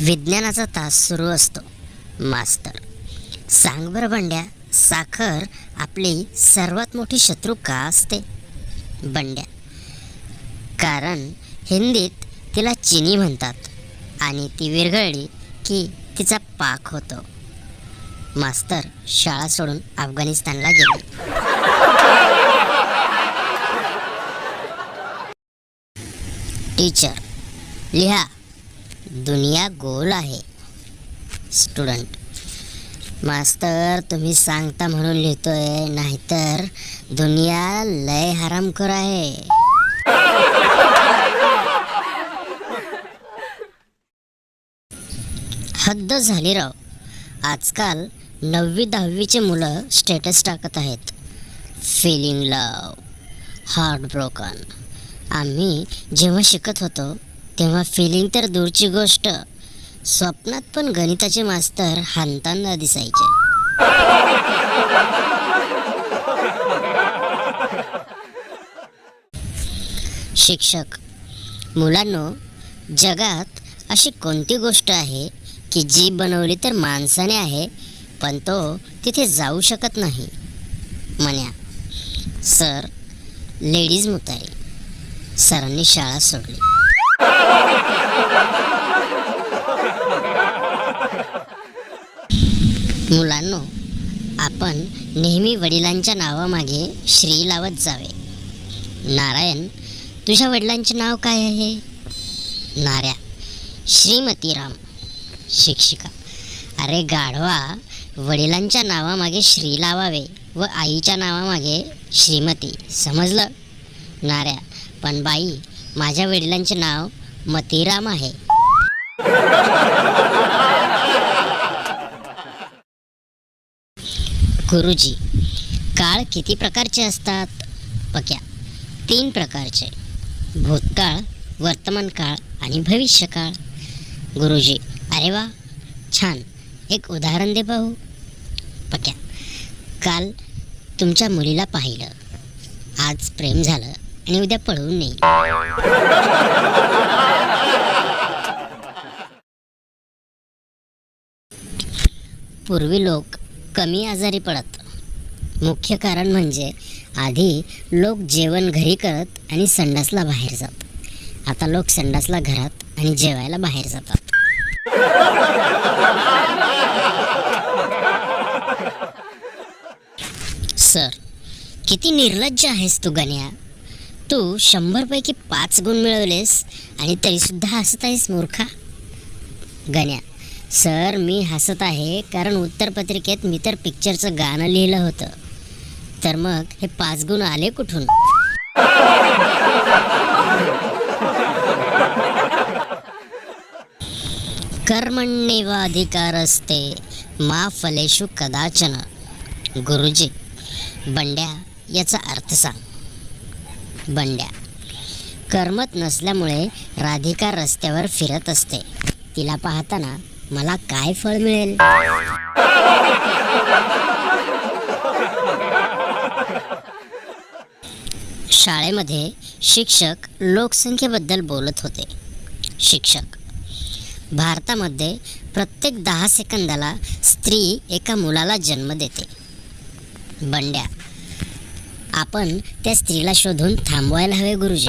विज्ञानाचा तास सुरू असतो. मास्तर सांग बरं बंड्या साखर आपली सर्वात मोठी शत्रू का असते? बंड्या कारण हिंदीत तिला चिनी म्हणतात आणि ती विरघळली की तिचा पाक होतो. मास्तर शाळा सोडून अफगाणिस्तानला गेले. टीचर लिहा. दुनिया गोल आहे. स्टुडंट मास्तर तुम्ही सांगता म्हणून लिहितोय नाहीतर दुनिया लय हरामखोर आहे. हद्द झाली राव. आजकाल नववी दहावीचे मुलं स्टेटस टाकत आहेत. फिलिंग लव हार्ट ब्रोकन आम्ही जेव्हा शिकत होतो तेव्हा फिलिंग तर दूरची गोष्ट. स्वप्नात पण गणिताचे मास्तर हानताना दिसायचे. शिक्षक मुलांनो जगात अशी कोणती गोष्ट आहे की जी बनवली तर माणसाने आहे पण तो तिथे जाऊ शकत नाही? म्हण्या. सर लेडीज मुताई सरांनी शाळा सोडली. मुलांनो आपण नेहमी वडिलांच्या नावामागे श्री लावत जावे. नारायण तुझ्या वडिलांचे नाव काय आहे? नाऱ्या श्रीमती राम शिक्षिका. अरे गाढवा वडिलांच्या नावामागे श्री लावावे व आईच्या नावामागे श्रीमती समजलं? नाऱ्या पण बाई माझ्या वडिलांचे नाव मतीराम आहे. गुरुजी काळ किती प्रकारचे असतात? पक्या तीन प्रकारचे. भूतकाळ वर्तमान काळ आणि भविष्यकाळ. गुरुजी अरे वा छान. एक उदाहरण दे पाहू पक्या काल तुमच्या मुलीला पाहिलं. आज प्रेम झालं आणि उद्या पळवून नाही पूर्वी लोक कमी आजारी पडत. मुख्य कारण म्हणजे आधी लोक जेवण घरी करत आणि संडासला बाहेर जात. आता लोक संडासला घरात आणि जेवायला बाहेर जातात. सर किती निर्लज्ज आहेस तू गण्या. तू शंभरपैकी पाच गुण मिळवलेस आणि तरीसुद्धा हसत आहेस मूर्खा. गण्या सर मी हसत आहे कारण उत्तरपत्रिकेत मी तर पिक्चरचं गाणं लिहिलं होतं. तर मग हे पाच गुण आले कुठून? कर्मण्येवाधिकार असते मा फलेषु कदाचन. गुरुजी बंड्या याचा अर्थ सांग. बंड्या कर्मत नसल्यामुळे राधिका रस्त्यावर फिरत असते. तिला पाहताना मला काय फळ मिळेल? शाळेमध्ये शिक्षक लोकसंख्येबद्दल बोलत होते. शिक्षक भारतामध्ये प्रत्येक दहा सेकंदाला स्त्री एका मुलाला जन्म देते. बंड्या आपण त्या स्त्रीला शोधून थांबवायला हवे गुरुजी.